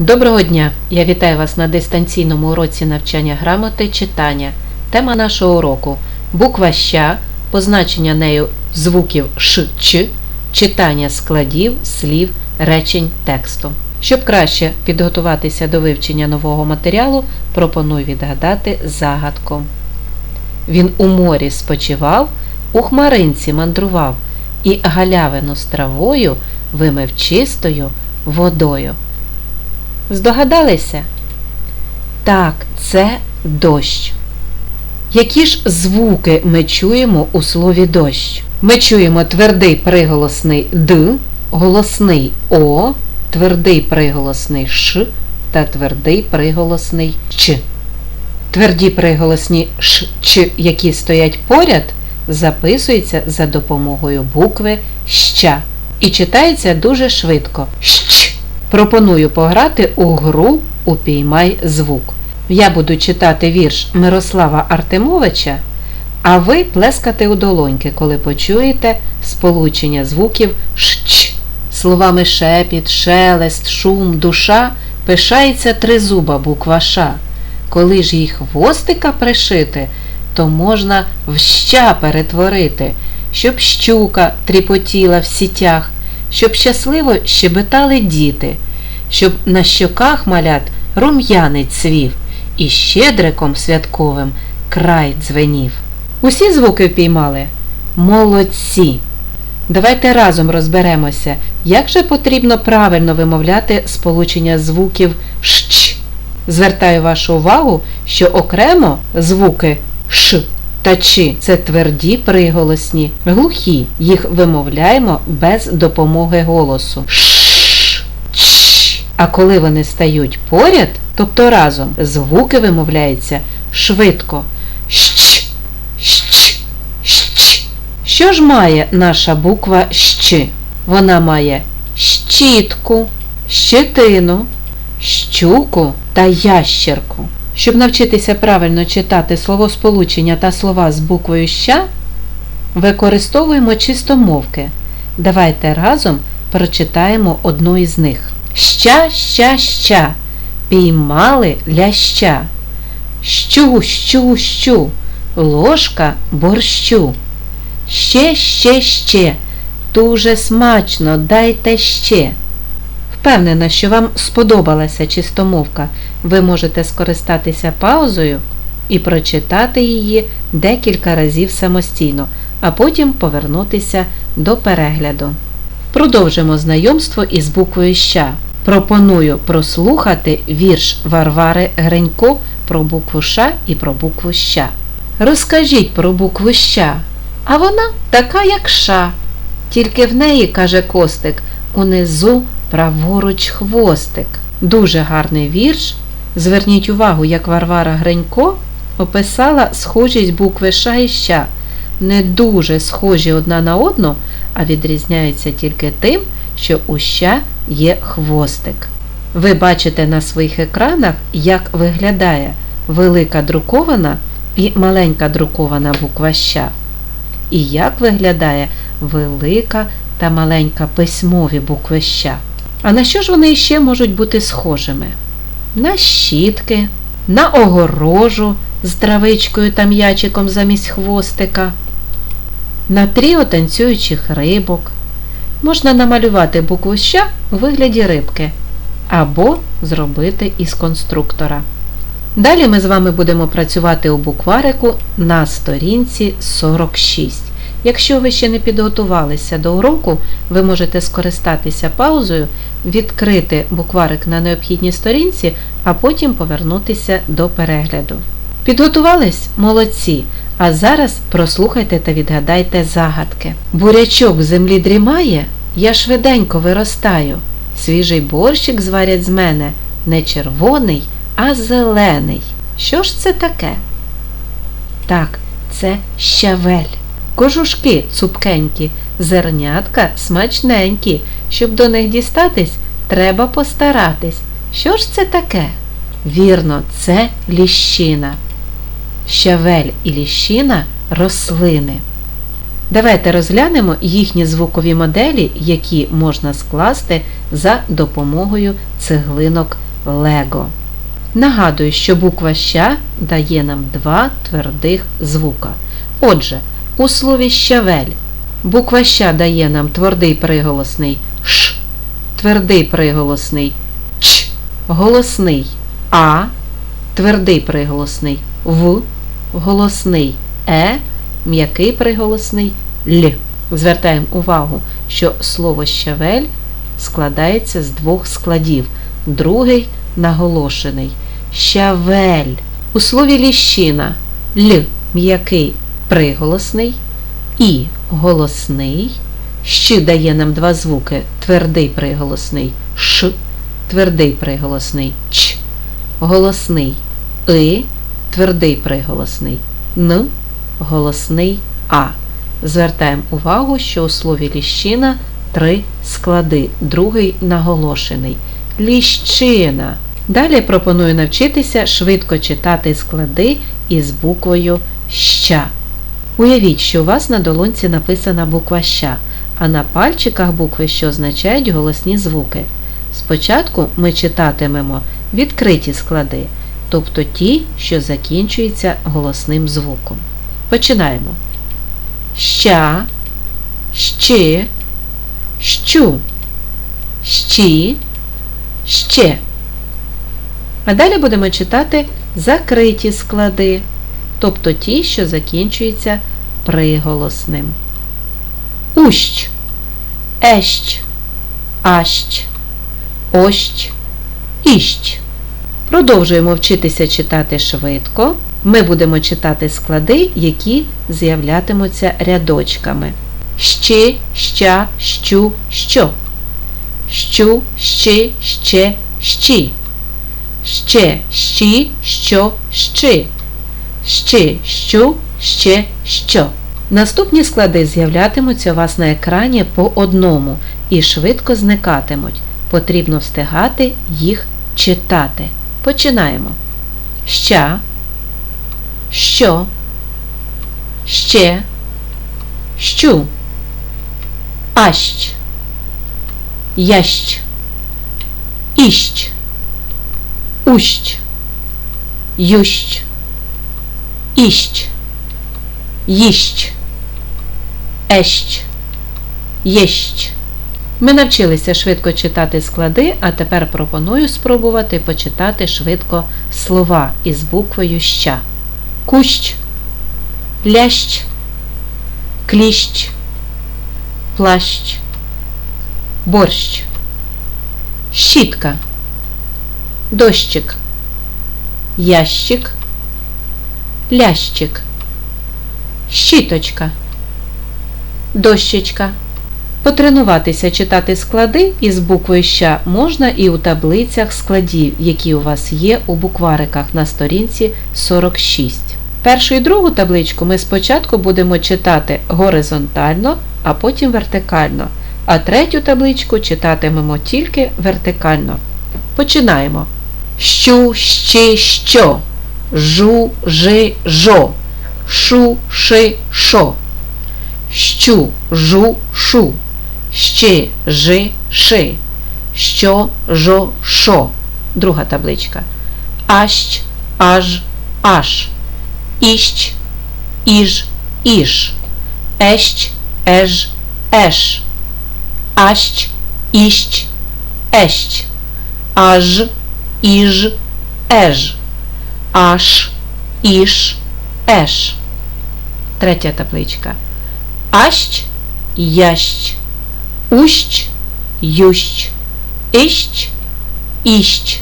Доброго дня! Я вітаю вас на дистанційному уроці навчання грамоти читання. Тема нашого уроку буква ща, позначення нею звуків ш, ч, читання складів, слів, речень тексту. Щоб краще підготуватися до вивчення нового матеріалу, пропоную відгадати загадку. Він у морі спочивав, у хмаринці мандрував і галявину з травою вимив чистою водою. Здогадалися? Так, це дощ. Які ж звуки ми чуємо у слові дощ? Ми чуємо твердий приголосний Д, голосний О, твердий приголосний Ш та твердий приголосний Ч. Тверді приголосні Ш, Ч, які стоять поряд, записуються за допомогою букви Ща і читається дуже швидко. Щ. Пропоную пограти у гру Упіймай звук. Я буду читати вірш Мирослава Артемовича, а ви плескати у долоньки, коли почуєте сполучення звуків щ. Словами шепіт, шелест, шум, душа пишається тризуба буква Ш. Коли ж їй хвостика пришити, то можна в ща перетворити, щоб щука тріпотіла в сітях, щоб щасливо щебетали діти, щоб на щоках малят рум'янець цвів і щедриком святковим край дзвенів. Усі звуки впіймали? Молодці! Давайте разом розберемося, як же потрібно правильно вимовляти сполучення звуків щ. Звертаю вашу увагу, що окремо звуки ш та чи це тверді приголосні, глухі. Їх вимовляємо без допомоги голосу. А коли вони стають поряд, тобто разом, звуки вимовляються швидко. Щ, щ, щ. Що ж має наша буква щ? Вона має щітку, щетину, щуку та ящерку. Щоб навчитися правильно читати словосполучення та слова з буквою ща, використовуємо чистомовки. Давайте разом прочитаємо одну із них. Ща, ща, ща. Піймали ляща. Щу, щу, щу. Ложка борщу. Ще, ще, ще. Дуже смачно, дайте ще. Впевнена, що вам сподобалася чистомовка. Ви можете скористатися паузою і прочитати її декілька разів самостійно, а потім повернутися до перегляду. Продовжимо знайомство із буквою Ща. Пропоную прослухати вірш Варвари Гренько про букву Ш і про букву Ща. Розкажіть про букву Ща. А вона така, як Ша. Тільки в неї, каже Костик, унизу праворуч хвостик. Дуже гарний вірш. Зверніть увагу, як Варвара Гренько описала схожість букви Ш і Ща. Не дуже схожі одна на одну, а відрізняються тільки тим, що у Ща є хвостик. Ви бачите на своїх екранах, як виглядає велика друкована і маленька друкована буква Ща. І як виглядає велика та маленька письмові букви Ща. А на що ж вони ще можуть бути схожими? На щітки, на огорожу з травичкою та м'ячиком замість хвостика, на тріо танцюючих рибок. Можна намалювати букву ща у вигляді рибки або зробити із конструктора. Далі ми з вами будемо працювати у букварику на сторінці 46. Якщо ви ще не підготувалися до уроку, ви можете скористатися паузою, відкрити букварик на необхідній сторінці, а потім повернутися до перегляду. Підготувались? Молодці! А зараз прослухайте та відгадайте загадки. Бурячок в землі дрімає, я швиденько виростаю. Свіжий борщик зварять з мене не червоний, а зелений. Що ж це таке? Так, це щавель. Кожушки цупкенькі, зернятка смачненькі. Щоб до них дістатись, треба постаратись. Що ж це таке? Вірно, це ліщина. Щавель і ліщина рослини. Давайте розглянемо їхні звукові моделі, які можна скласти за допомогою цеглинок Лего. Нагадую, що буква ща дає нам два твердих звука. Отже, у слові щавель буква ща дає нам твердий приголосний ш, твердий приголосний ч, голосний а, твердий приголосний в, голосний е, м'який приголосний л. Звертаємо увагу, що слово щавель складається з двох складів. Другий наголошений. Щавель. У слові ліщина л м'який приголосний і голосний. Щ дає нам два звуки твердий приголосний ш, твердий приголосний ч, голосний и, твердий приголосний н, голосний а. Звертаємо увагу, що у слові ліщина три склади, другий наголошений. Ліщина. Далі пропоную навчитися швидко читати склади із буквою ща. Уявіть, що у вас на долонці написана буква ща, а на пальчиках букви, що означають голосні звуки. Спочатку ми читатимемо відкриті склади, тобто ті, що закінчуються голосним звуком. Починаємо. Ща, щи, щу, щі, ще. А далі будемо читати закриті склади, тобто ті, що закінчуються приголосним. Ущ, ещ, ащ, ощ, іщ. Продовжуємо вчитися читати швидко. Ми будемо читати склади, які з'являтимуться рядочками. Щи, ща, щу, що. Щу, щи, ще, щі. Ще, щі, що, щи. Ще, щу, ще, що. Наступні склади з'являтимуться у вас на екрані по одному і швидко зникатимуть. Потрібно встигати їх читати. Починаємо. Ща, що, ще, щу, ащ, ящ, іщ, ущ, ющ, іщ, їщ, ещ, єщ. Ми навчилися швидко читати склади, а тепер пропоную спробувати почитати швидко слова із буквою ща. Кущ, лящ, кліщ, плащ, борщ, щітка, дощик, ящик, лящик, щіточка, дощечка. Потренуватися читати склади із буквою ща можна і у таблицях складів, які у вас є у буквариках на сторінці 46. Першу і другу табличку ми спочатку будемо читати горизонтально, а потім вертикально, а третю табличку читатимемо тільки вертикально. Починаємо. Щу, щи, що, жу, жи, жо, шу, ши, шо, щу, жу, шу, ще, жи, ши, що, жо, шо. Друга табличка. Ащ, аж, аш, іщ, іж, іш, ещ, еж, еш, ащ, іщ, ещ, аж, іж, еж, аш, іш, еш. Третя табличка. Ащ, ящ, ущ, ющ, іщ, іщ,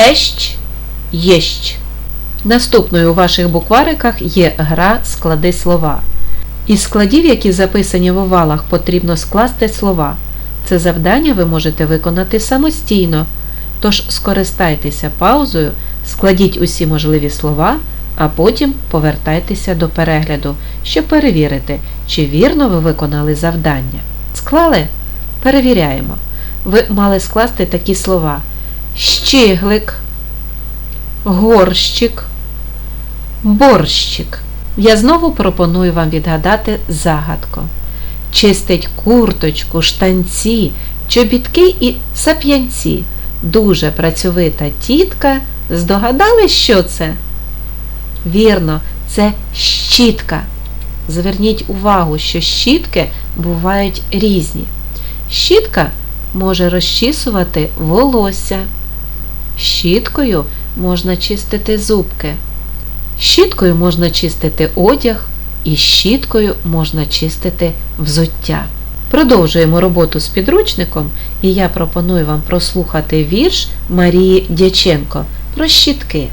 ещ, єщ. Наступною у ваших буквариках є гра склади слова. Із складів, які записані в овалах, потрібно скласти слова. Це завдання ви можете виконати самостійно. Тож скористайтеся паузою, складіть усі можливі слова, а потім повертайтеся до перегляду, щоб перевірити, чи вірно ви виконали завдання. Склали? Перевіряємо. Ви мали скласти такі слова: щиглик, горщик, борщик. Я знову пропоную вам відгадати загадку. Чистить курточку, штанці, чобітки і сап'янці. дуже працьовита тітка. Здогадались, що це? Вірно, це щітка. Зверніть увагу, що щітки бувають різні. Щітка може розчісувати волосся. Щіткою можна чистити зубки. Щіткою можна чистити одяг і щіткою можна чистити взуття. Продовжуємо роботу з підручником, і я пропоную вам прослухати вірш Марії Дяченко про щітки.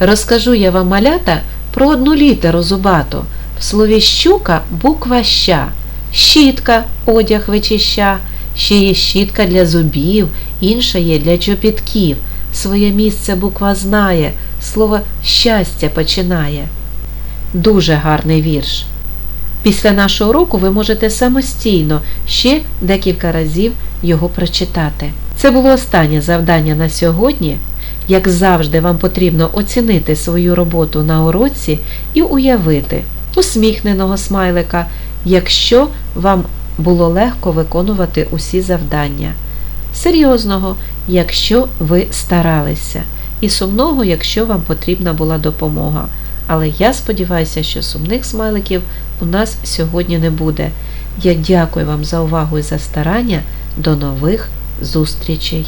Розкажу я вам малята про одну літеру зубату. В слові щука буква ща, щітка, одяг вичища, ще є щітка для зубів, інша є для чобітків. Своє місце буква знає, слово щастя починає. Дуже гарний вірш. Після нашого уроку ви можете самостійно ще декілька разів його прочитати. Це було останнє завдання на сьогодні. Як завжди, вам потрібно оцінити свою роботу на уроці і уявити усміхненого смайлика, якщо вам було легко виконувати усі завдання. Серйозного, якщо ви старалися, і сумного, якщо вам потрібна була допомога. Але я сподіваюся, що сумних смайликів у нас сьогодні не буде. Я дякую вам за увагу і за старання. До нових зустрічей!